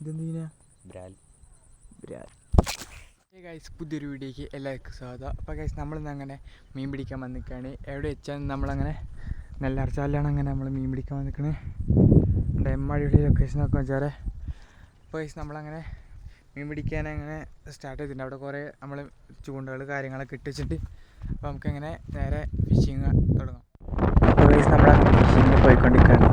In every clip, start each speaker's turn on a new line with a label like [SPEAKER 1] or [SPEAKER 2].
[SPEAKER 1] ഇതെന്തിനാ?
[SPEAKER 2] ബ്രാൽ.
[SPEAKER 1] ഗൈസ് പുതിയൊരു വീഡിയോയ്ക്ക് എല്ലാവർക്കും സ്വാഗതം. അപ്പോൾ ഗൈസ് നമ്മളിന്ന് അങ്ങനെ മീൻ പിടിക്കാൻ വന്നിക്കാണ്. എവിടെ വെച്ചാൽ നമ്മളങ്ങനെ നെല്ലാർച്ചാലാണ് അങ്ങനെ നമ്മൾ മീൻ പിടിക്കാൻ വന്നിക്കണേ. എന്റെ എമ്മടിയുടെ ലൊക്കേഷൻ ഒക്കെ വെച്ചാൽ അപ്പോൾ ഗൈസ് നമ്മളങ്ങനെ മീൻ പിടിക്കാൻ അങ്ങനെ സ്റ്റാർട്ട് ചെയ്തിട്ടുണ്ട്. അവിടെ കുറേ നമ്മൾ ചൂണ്ടകൾ കാര്യങ്ങളൊക്കെ ഇട്ട് വെച്ചിട്ട് അപ്പോൾ നമുക്കങ്ങനെ നേരെ ഫിഷിങ് തുടങ്ങാം. അപ്പോൾ ഗൈസ് നമ്മൾ ഫിഷിങ്ങിന് പോയിക്കൊണ്ടിരിക്കുകയാണ്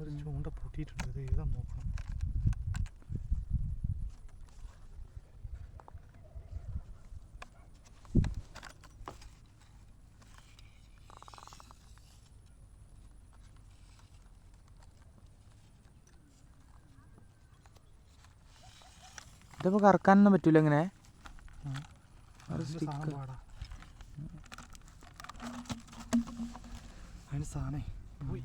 [SPEAKER 3] ഒരു ചൂണ്ട പൊട്ടിയിട്ടുണ്ട്. ഇത് ഏതാ നോക്കണം.
[SPEAKER 1] ഇതിപ്പോൾ കറക്കാനൊന്നും പറ്റൂല ഇങ്ങനെ?
[SPEAKER 3] അതിന് സാധനേ പോയി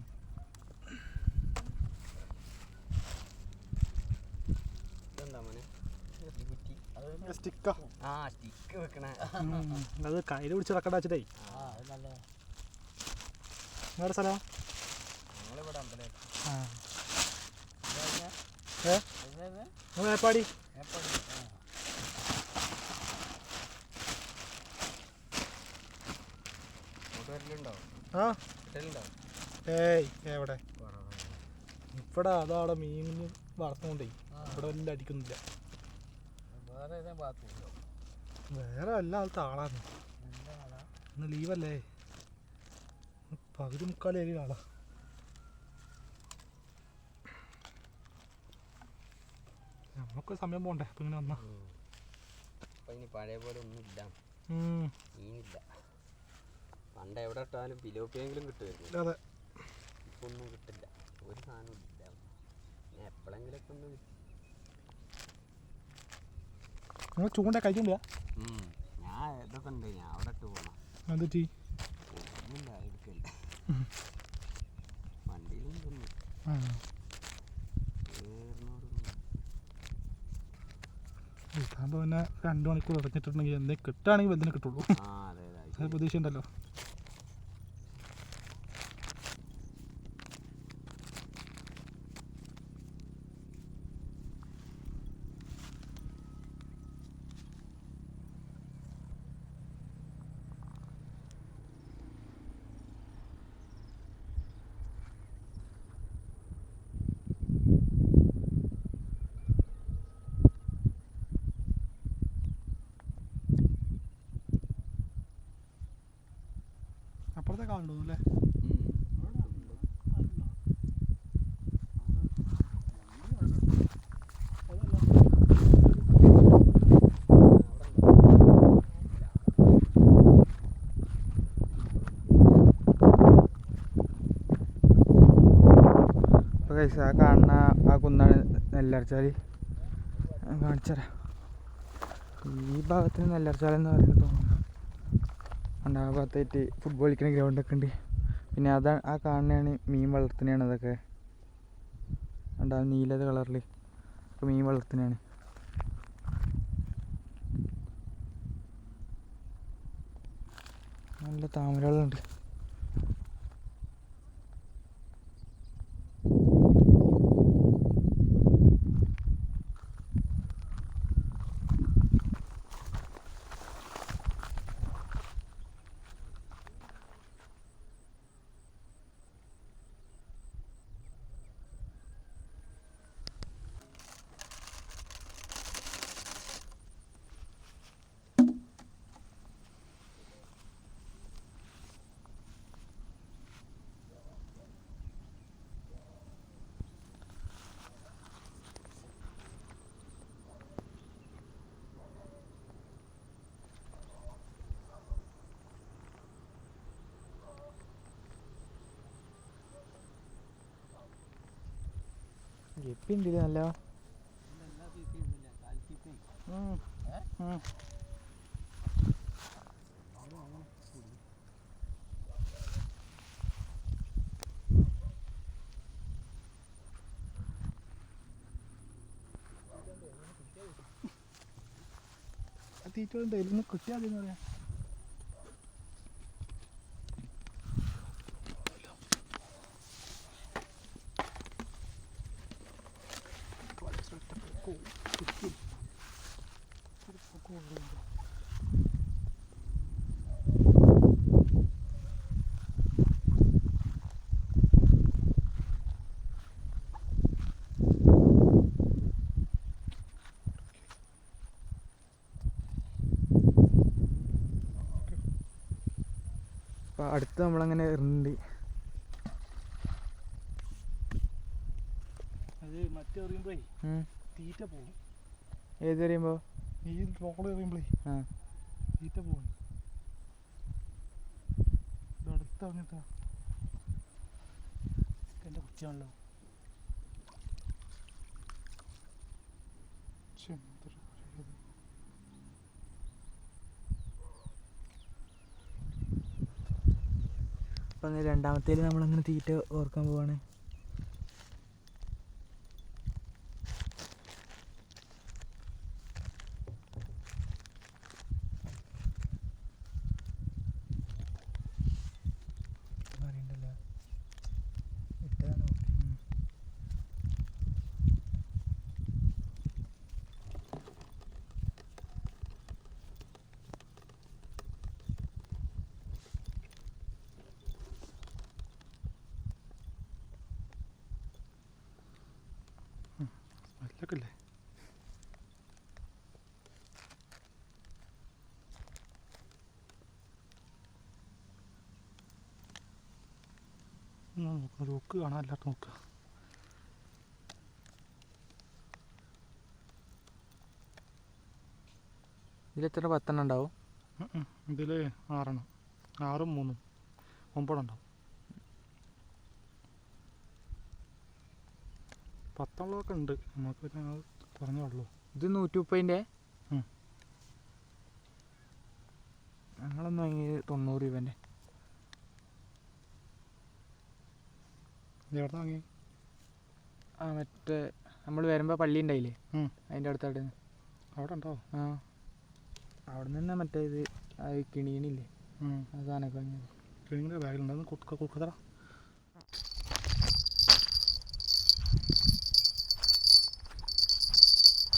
[SPEAKER 2] ഇതെന്താ മോനെ ഈ കുറ്റി
[SPEAKER 3] സ്റ്റിക്കാ.
[SPEAKER 2] ആ സ്റ്റിക്ക് വെക്കണ.
[SPEAKER 3] അത് കയ്യിൽ പിടിച്ച് ഇറക്കണ്ട വെച്ചിട്ടേ. വേറെ സ്ഥലം?
[SPEAKER 2] ഞങ്ങളിവിടെ അമ്പലം
[SPEAKER 3] ആ. ഏ? നമ്മൾ ഏപ്പാടി ആ. ഏയ് എവിടെ? ഇവിടെ അതാടെ മീൻ വളർത്തുകൊണ്ടേ ഇവിടെ എല്ലാം അടിക്കുന്നില്ല
[SPEAKER 2] വേറെ ഏതാ ഭാഗത്തുണ്ടോ
[SPEAKER 3] വേറെ എല്ലാ ആളത്തെ ആളാണ് ഇന്ന് ലീവല്ലേ? പകുതി മുക്കാൽ ഏഴ് ആളാ. നമുക്ക് സമയം പോണ്ടേ? അപ്പൊ ഇങ്ങനെ വന്നാ.
[SPEAKER 2] അപ്പൊ ഇനി പഴയ പോലെ ഒന്നും ഇല്ല
[SPEAKER 3] ഉം,
[SPEAKER 2] മീനില്ല. പണ്ട് എവിടെ ഇട്ടാലും പിലോപ്പിയെങ്കിലും കിട്ടുമായിരുന്നു.
[SPEAKER 3] അതെ.
[SPEAKER 2] ഇപ്പൊ ഒന്നും കിട്ടില്ല. ഒരു സാധനം ഇല്ല. എപ്പോഴെങ്കിലൊക്കെ ഒന്ന്
[SPEAKER 3] നിങ്ങൾ ചൂണ്ട കഴിക്കണ്ട.
[SPEAKER 2] ഞാൻ ഇതൊക്കെ ഉണ്ട് ഞാൻ അവിടെ ഇട്ട് വണ്ടിയിലും തിന്നു
[SPEAKER 3] ഇതാകുമ്പോൾ പിന്നെ രണ്ട് മണിക്കൂർ ഇറങ്ങിയിട്ടുണ്ടെങ്കിൽ എന്തെങ്കിലും കിട്ടുകയാണെങ്കിൽ വലുതിനെ കിട്ടുള്ളൂ. പ്രതീക്ഷ ഉണ്ടല്ലോ അപ്പുറത്തെ കാണുന്നു അല്ലേ?
[SPEAKER 1] ആ കാണുന്ന ആ കുന്നാണ് നെല്ലറച്ചാൽ കാണിച്ചുതരാം. ഈ ഭാഗത്ത് നെല്ലറച്ചാൽ എന്ന് പറയുന്നത് തോന്നുന്നു. ഉണ്ട് ആ ഭാഗത്തായിട്ട് ഫുട്ബോൾ കളിക്കുന്ന ഗ്രൗണ്ടൊക്കെ ഉണ്ട്. പിന്നെ അതാണ് ആ കാണുന്നതാണ് മീൻ വളർത്തുന്നതാണ് അതൊക്കെ. ഉണ്ട് ആ നീലത് കളറിൽ മീൻ വളർത്തുന്നതാണ്. നല്ല താമരകളുണ്ട്. ഗപ്പി ഉണ്ട് നല്ല?
[SPEAKER 3] ഇതിൽ നിന്ന് കിട്ടിയാൽ മതി എന്ന് പറയാം.
[SPEAKER 1] അപ്പോൾ അടുത്ത് നമ്മളങ്ങനെ എറിഞ്ഞിട്ടുണ്ട്
[SPEAKER 3] അത് തീറ്റ പോകും. ഈ റോൾ എറിയുമ്പോഴേ തീറ്റ പോകും. അടുത്ത് എന്റെ കുച്ചിയാണല്ലോ
[SPEAKER 1] അപ്പം രണ്ടാമത്തേൽ നമ്മളങ്ങനെ തീറ്റ ഓർക്കാൻ പോവാണ്.
[SPEAKER 3] സ്മെല്ലൊക്കെ ഇല്ലേ എന്നാ നോക്ക് ലോക്ക് കാണാനില്ലാത്ത നോക്കുക
[SPEAKER 1] ഇതിലെത്ര പത്തെണ്ണം ഉണ്ടാവും?
[SPEAKER 3] ഇതിൽ ആറെണ്ണം. ആറും മൂന്നും. ഒമ്പതെണ്ണം ഉണ്ടാവും. പത്തുള്ളതൊക്കെ ഉണ്ട് നമുക്ക് പിന്നെ പറഞ്ഞു കുറഞ്ഞേ ഉള്ളൂ
[SPEAKER 1] ഇത് നൂറ്റി
[SPEAKER 3] മുപ്പതിന്റെ.
[SPEAKER 1] ഞങ്ങളൊന്നും വാങ്ങി തൊണ്ണൂറ്
[SPEAKER 3] രൂപേന്റെ? എവിടെ വാങ്ങി
[SPEAKER 1] ആ മറ്റേ നമ്മൾ വരുമ്പോൾ പള്ളി ഉണ്ടായില്ലേ. അതിന്റെ അടുത്തായിട്ട്
[SPEAKER 3] അവിടെ ഉണ്ടോ
[SPEAKER 1] ആ. അവിടെ നിന്ന് മറ്റേ ഇത് കിണീനില്ലേ? ആ സാധനമൊക്കെ വാങ്ങിയത്.
[SPEAKER 3] കിണീന്റെ ബാഗിലുണ്ടായിരുന്നു കൊടുക്ക കൊടുക്കത്തറ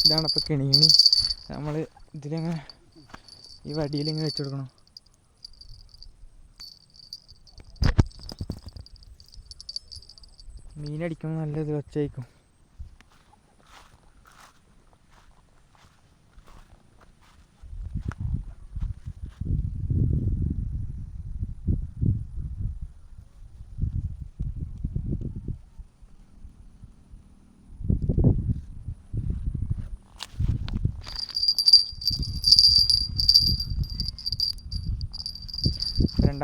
[SPEAKER 1] ഇതാണ് അപ്പോൾ കിണീണി നമ്മൾ ഇതിലിങ്ങനെ ഈ വടിയിലിങ്ങനെ വെച്ച് കൊടുക്കണം. മീനടിക്കുമ്പോൾ നല്ല ഇത്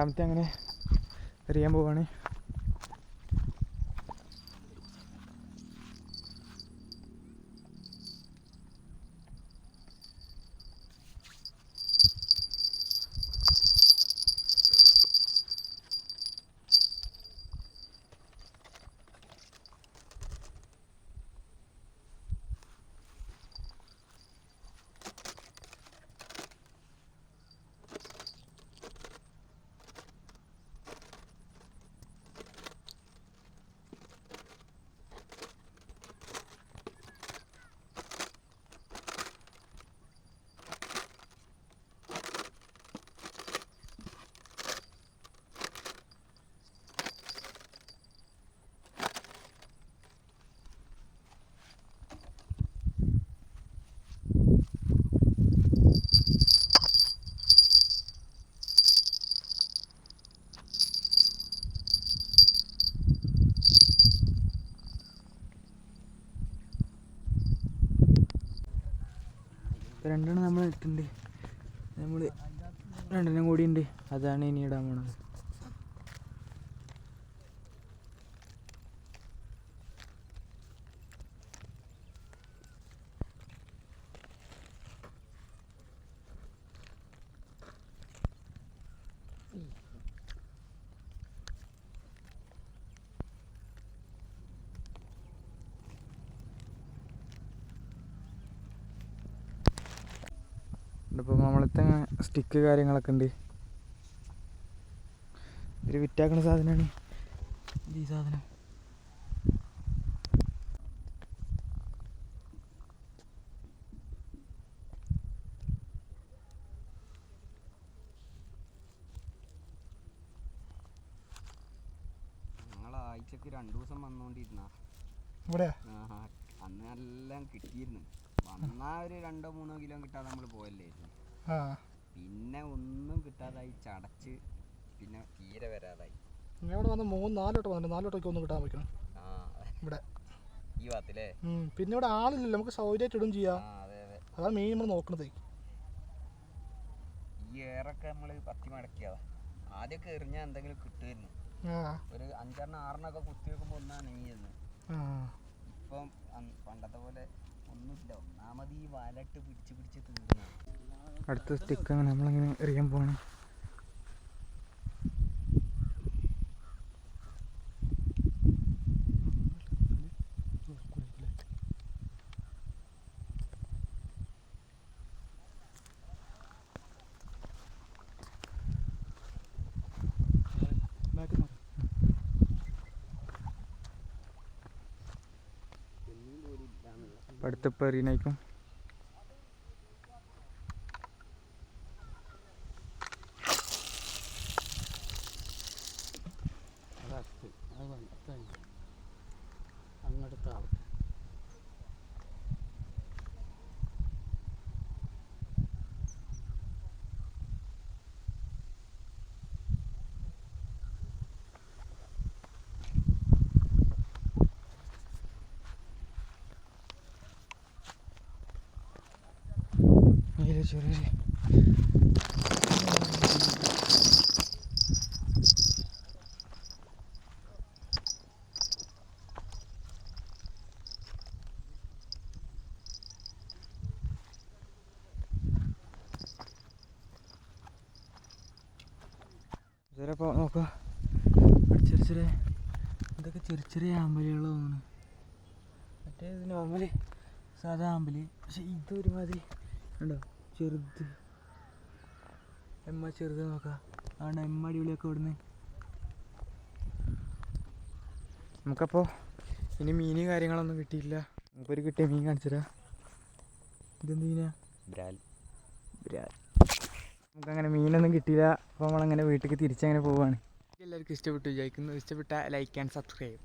[SPEAKER 1] രണ്ടാമത്തെ അങ്ങനെ എറിയാൻ പോവാണ്. രണ്ടെണ്ണം നമ്മൾ ഇട്ടിട്ടുണ്ട്. നമ്മൾ രണ്ടെണ്ണം കൂടി ഉണ്ട് അതാണ് ഇനി ഇടാൻ പോണത്. ഇപ്പോൾ നമ്മളത്തെ സ്റ്റിക്ക് കാര്യങ്ങളൊക്കെ ഉണ്ട്. ഒരു വിറ്റാക്കണ സാധനമാണ് ഈ സാധനം.
[SPEAKER 2] ആഴ്ചക്ക് രണ്ടു ദിവസം വന്നുകൊണ്ടിരുന്ന
[SPEAKER 3] ഇവിടെ
[SPEAKER 2] അന്ന് എല്ലാം കിട്ടിയിരുന്നു. വന്നാ. ഒരു രണ്ടോ മൂന്നോ കിലോ കിട്ടാതെ നമ്മൾ പോയല്ലായിരുന്നു
[SPEAKER 3] ആ.
[SPEAKER 2] പിന്നെ ഒന്നും കിട്ടാതായി ചടച്ച് പിന്നെ തീരെ വരാതായി.
[SPEAKER 3] ഞാൻ ഇവിടെ വന്ന് മൂന്ന് നാല് വട്ടം വന്നിട്ട് നാല് ഒന്നും കിട്ടാൻ പറ്റണം
[SPEAKER 2] ആ.
[SPEAKER 3] ഇവിടെ.
[SPEAKER 2] ഈ ഭാഗത്തില്ലേ
[SPEAKER 3] ഉം. പിന്നെ ഇവിടെ ആളില്ലല്ലോ. നമുക്ക് സൗകര്യമായിട്ട് ഇടും
[SPEAKER 2] ആ
[SPEAKER 3] ചെയ്യാം
[SPEAKER 2] അതെ. അതെ
[SPEAKER 3] മെയിൻ നമ്മൾ നോക്കണത്.
[SPEAKER 2] ഈ ഏറൊക്കെ നമ്മൾ പത്തി മടക്കിയതാ ആദ്യമൊക്കെ എറിഞ്ഞാൽ എന്തെങ്കിലും കിട്ടുമായിരുന്നു.
[SPEAKER 3] ആ.
[SPEAKER 2] ഒരു അഞ്ചെണ്ണം ആറെണ്ണൊക്കെ കുത്തി വെക്കുമ്പോൾ ഒന്നാണ് നെയ്യുന്നത്
[SPEAKER 3] ആ.
[SPEAKER 2] ഇപ്പം അന്ന് പണ്ടത്തെ പോലെ
[SPEAKER 1] അടുത്ത സ്റ്റിക്ക് നമ്മളിങ്ങനെ എറിയാൻ പോകണം இப்போ
[SPEAKER 2] அடுத்த
[SPEAKER 1] பரிணைக்கும் ചെറിയ ചിലപ്പോൾ നോക്കുക ചെറിയ ചെറിയ. ഇതൊക്കെ ചെറിയ ചെറിയ ആമ്പലുകൾ തോന്നുന്നു മറ്റേ നോർമലി സാധാ ആമ്പലി. പക്ഷെ ഇത് ഒരുമാതിരി ഉണ്ടോ ചെറുത്. എമ്മ ചെറുത് നോക്കാം. ആണ് എമ്മ അടിപൊളിയൊക്കെ ഇവിടുന്ന്. നമുക്കപ്പോൾ ഇനി മീൻ കാര്യങ്ങളൊന്നും കിട്ടിയില്ല നമുക്കൊരു കിട്ടിയ മീൻ കാണിച്ചരാ ഇതെന്ത് മീനാ?
[SPEAKER 2] ബ്രാൽ.
[SPEAKER 1] നമുക്കങ്ങനെ മീനൊന്നും കിട്ടിയില്ല. അപ്പോൾ നമ്മളങ്ങനെ വീട്ടിലേക്ക് തിരിച്ചങ്ങനെ പോവാണ്. എല്ലാവർക്കും ഇഷ്ടപ്പെട്ടു വിചാരിക്കുന്നു. ഇഷ്ടപ്പെട്ട ലൈക്ക് ആൻഡ് സബ്സ്ക്രൈബ്